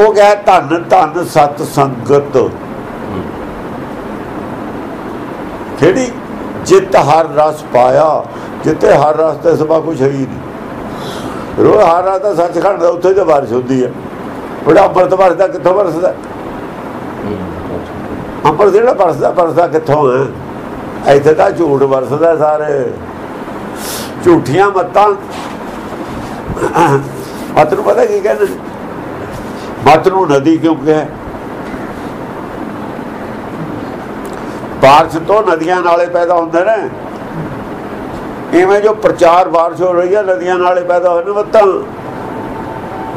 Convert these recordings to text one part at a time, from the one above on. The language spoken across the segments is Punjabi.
ਉਹ ਕਹੇ ਧੰਨ ਧੰਨ ਸਤ ਸੰਗਤ। ਕਿਹੜੀ? ਜਿਤ ਹਰ ਰਸ ਪਾਇਆ। ਜਿੱਤੇ ਹਰ ਰਸ ਤੇ ਸਭਾ ਕੁਛ ਹੈ ਹੀ ਨਹੀਂ। ਰੋ ਹਰ ਰਸ ਦਾ ਸੱਚਖੰਡ ਦਾ ਉੱਥੇ ਤੇ ਬਾਰਿਸ਼ ਹੁੰਦੀ ਹੈ। ਬੜਾ ਅੰਮ੍ਰਿਤ ਵਰਸਦਾ, ਕਿੱਥੋਂ ਵਰਸਦਾ? ਅੰਮ੍ਰਿਤ ਜਿਹੜਾ ਵਰਸਦਾ ਵਰਸਦਾ ਕਿੱਥੋਂ ਹੈ? ਇੱਥੇ ਤਾਂ ਝੂਠ ਵਰਸਦਾ ਸਾਰੇ। ਝੂਠੀਆਂ ਮੱਤਾਂ। ਮਤ ਨੂੰ ਪਤਾ ਕੀ ਕਹਿੰਦੇ ਮਤ ਨੂੰ ਨਦੀ ਕਿਉਂ ਕਹੇ ਬਾਰਿਸ਼ ਤੋਂ ਨਦੀਆਂ ਨਾਲੇ ਪੈਦਾ ਹੁੰਦੇ ਨੇ। ਇਵੇਂ ਜੋ ਪ੍ਰਚਾਰ ਬਾਰਿਸ਼ ਹੋ ਰਹੀ ਹੈ, ਨਦੀਆਂ ਨਾਲੇ ਪੈਦਾ ਹੋਏ ਨੇ ਬੱਤਾਂ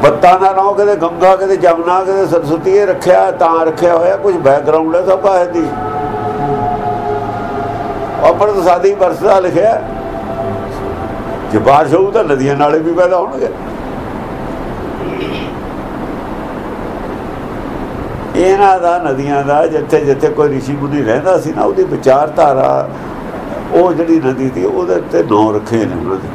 ਬੱਤਾਂ ਦਾ ਨਾਮ ਕਦੇ ਗੰਗਾ ਕਦੇ ਜਮਨਾ ਕਦੇ ਸਰਸਵਤੀ ਇਹ ਰੱਖਿਆ, ਤਾਂ ਰੱਖਿਆ ਹੋਇਆ, ਕੁਝ ਬੈਕਗ੍ਰਾਉਂਡ ਹੈ ਸਭ ਹੈ ਦੀ ਆਪਰ ਸਾਦੀ ਵਰਸਦਾ ਲਿਖਿਆ ਜੇ ਬਾਰਿਸ਼ ਹੋਊ ਤਾਂ ਨਦੀਆਂ ਨਾਲੇ ਵੀ ਪੈਦਾ ਹੋਣਗੇ। ਇਹਨਾਂ ਦਾ ਨਦੀਆਂ ਦਾ ਜਿੱਥੇ ਜਿੱਥੇ ਕੋਈ ਰਿਸ਼ੀ ਮੁਨੀ ਰਹਿੰਦਾ ਸੀ ਨਾ ਉਹਦੀ ਵਿਚਾਰਧਾਰਾ ਉਹ ਜਿਹੜੀ ਨਦੀ ਦੀ ਉਹਦੇ ਤੇ ਨਾਂ ਰੱਖੇ ਨੇ ਉਹਨਾਂ ਦੇ।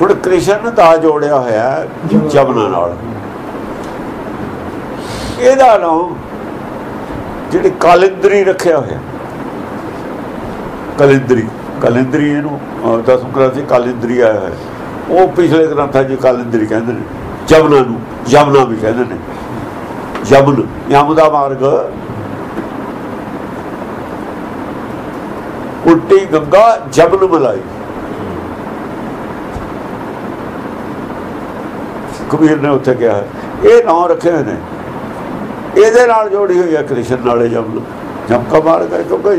ਹੁਣ ਕ੍ਰਿਸ਼ਨ ਦਾ ਜੋੜਿਆ ਹੋਇਆ ਹੈ ਜਮਨਾ ਨਾਲ। ਇਹਦਾ ਨਾਮ ਜਿਹੜੀ ਕਾਲਿੰਦਰੀ ਰੱਖਿਆ ਹੋਇਆ। ਕਲਿੰਦਰੀ ਕਾਲਿੰਦਰੀ ਇਹਨੂੰ ਅਹ, ਦਸਮ ਗ੍ਰੰਥ ਸੀ ਕਾਲਿੰਦਰੀ ਆਇਆ ਹੈ ਉਹ ਪਿਛਲੇ ਗ੍ਰੰਥਾਂ 'ਚ ਕਾਲਿੰਦਰੀ ਕਹਿੰਦੇ ਨੇ ਜਮਨਾ ਨੂੰ। ਜਮਨਾ ਵੀ ਕਹਿੰਦੇ ਨੇ। ਯਮਨ, ਯਮ ਦਾ ਮਾਰਗ। ਉਲਟੀ ਗੰਗਾ ਜਮਨ ਮਲਾਈ। ਕਬੀਰ ਨੇ ਉੱਥੇ ਕਿਹਾ, ਇਹ ਨਾਂ ਰੱਖੇ ਹੋਏ ਨੇ। ਇਹਦੇ ਨਾਲ ਜੋੜੀ ਹੋਈ ਹੈ ਕ੍ਰਿਸ਼ਨ ਨਾਲੇ ਜਮਨ ਜਮਕਾ ਮਾਰਗ ਹੈ, ਕਿਉਂਕਿ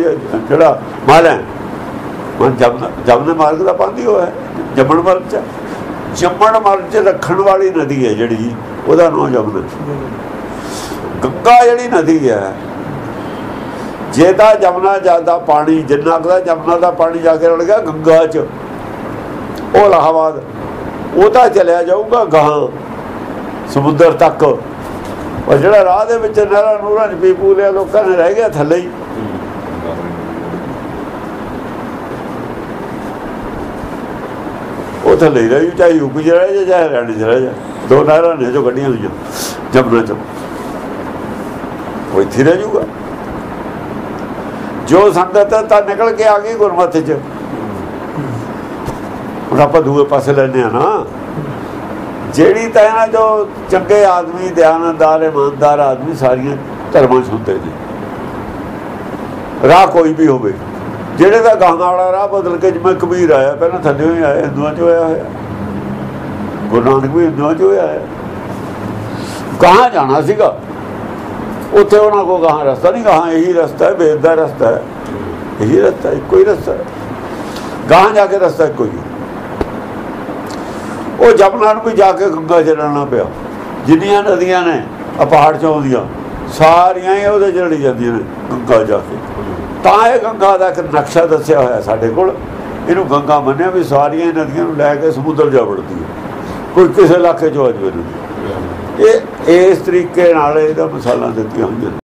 ਜਿਹੜਾ ਮਾਲ ਹੈ। ਮਨ ਜਮਨ ਜਮਨ ਮਾਰਗ ਦਾ ਪਾਉਂਦੀ ਹੋਇਆ ਹੈ। ਜਮਨ ਮਾਰਗ ਚ ਜਮਨ ਮਾਰਗ ਚ ਰੱਖਣ ਵਾਲੀ ਨਦੀ ਹੈ ਜਿਹੜੀ ਉਹਦਾ ਨਾਮ ਜਮਨ ਗੰਗਾ ਜਿਹੜੀ ਨਦੀ ਹੈ ਜੇ ਜਮਨਾ ਜ਼ਿਆਦਾ ਪਾਣੀ, ਜਿੰਨਾ ਕੁ ਦਾ ਜਮਨਾ ਦਾ ਪਾਣੀ ਜਾ ਕੇ ਰਲ ਗਿਆ ਗੰਗਾ ਚ, ਉਹ ਇਲਾਹਾਬਾਦ ਉਹ ਤਾਂ ਚਲਿਆ ਜਾਊਗਾ ਗਾਂ, ਸਮੁੰਦਰ ਤੱਕ। ਉਹ ਜਿਹੜਾ ਰਾਹ ਦੇ ਵਿੱਚ ਨਹਿਰਾਂ ਨੂਰਾਂ ਚ ਪੀ ਪੂ ਲਿਆ ਲੋਕਾਂ ਨੇ ਰਹਿ ਗਿਆ ਥੱਲੇ ਹੀ ਉਹ ਥੱਲੇ ਹੀ ਰਹੀ ਚਾਹੇ ਯੂਪੀ ਚ ਰਹਿ ਜਾ ਹਰਿਆਣੇ ਚ ਰਹਿ ਜਾ। ਦੋ ਨਹਿਰਾਂ ਨੇ ਜੋ ਕੱਢੀਆਂ ਹੋਈਆਂ। ਜਮਨਾ ਚ। ਉਹ ਇੱਥੇ ਰਹਿ ਜਾਊਗਾ। ਜੋ ਸੰਗਤ ਤਾਂ ਨਿਕਲ ਕੇ ਆ ਗਈ ਗੁਰਮਤਿ ਚ। ਹੁਣ ਆਪਾਂ ਦੂਏ ਪਾਸੇ ਲੈਣੇ ਆ ਨਾ। ਜਿਹੜੀ ਤਾਂ ਇਹਨਾਂ ਜੋ ਚੰਗੇ ਆਦਮੀ ਧਿਆਨਦਾਰ ਇਮਾਨਦਾਰ ਆਦਮੀ ਸਾਰੀਆਂ ਧਰਮਾਂ 'ਚ ਹੁੰਦੇ ਨੇ। ਰਾਹ ਕੋਈ ਵੀ ਹੋਵੇ। ਜਿਹੜੇ ਦਾ ਗਾਹਾਂ ਵਾਲਾ ਰਾਹ ਬਦਲ ਕੇ ਜਿਵੇਂ ਕਬੀਰ ਆਇਆ, ਪਹਿਲਾਂ ਥੱਲੇ ਹੀ ਆਇਆ ਹਿੰਦੂਆਂ 'ਚ ਹੋਇਆ ਹੋਇਆ ਗੁਰੂ ਨਾਨਕ ਵੀ ਹਿੰਦੂਆਂ 'ਚ ਹੋਇਆ ਹੈ ਕਹਾਂ ਜਾਣਾ ਸੀਗਾ। ਉੱਥੇ ਉਹਨਾਂ ਕੋ ਗਾਹਾਂ ਰਸਤਾ ਨਹੀਂ, ਗਾਹਾਂ ਇਹੀ ਰਸਤਾ ਹੈ, ਵੇਦ ਦਾ ਰਸਤਾ ਹੈ। ਇਹੀ ਰਸਤਾ ਹੈ ਕੋਈ ਰਸਤਾ ਹੈ। ਗਾਹਾਂ ਜਾ ਕੇ ਰਸਤਾ ਕੋਈ ਹੈ। ਉਹ ਜਪਨਾ ਨੂੰ ਵੀ ਜਾ ਕੇ ਗੰਗਾ ਚ ਰਹਿਣਾ ਪਿਆ। ਜਿੰਨੀਆਂ ਨਦੀਆਂ ਨੇ ਆ ਪਹਾੜ ਚੋਂ ਆਉਂਦੀਆਂ। ਸਾਰੀਆਂ ਹੀ ਉਹਦੇ ਚੜੀ ਜਾਂਦੀਆਂ ਨੇ, ਗੰਗਾ ਜਾ ਕੇ। ਤਾਂ ਇਹ ਗੰਗਾ ਦਾ ਇੱਕ ਨਕਸ਼ਾ ਦੱਸਿਆ ਹੋਇਆ ਸਾਡੇ ਕੋਲ। ਇਹਨੂੰ ਗੰਗਾ ਮੰਨਿਆ ਵੀ ਸਾਰੀਆਂ ਨਦੀਆਂ ਨੂੰ ਲੈ ਕੇ ਸਮੁੰਦਰ ਜਾ ਵੜਦੀ ਹੈ। ਕੋਈ ਕਿਸੇ ਇਲਾਕੇ ਚੋਂ ਆ ਨਹੀਂ ਇਹ ਇਸ ਤਰੀਕੇ ਨਾਲ ਇਹਦਾ ਮਿਸਾਲਾਂ ਦਿੱਤੀਆਂ ਹੋਈਆਂ ਨੇ।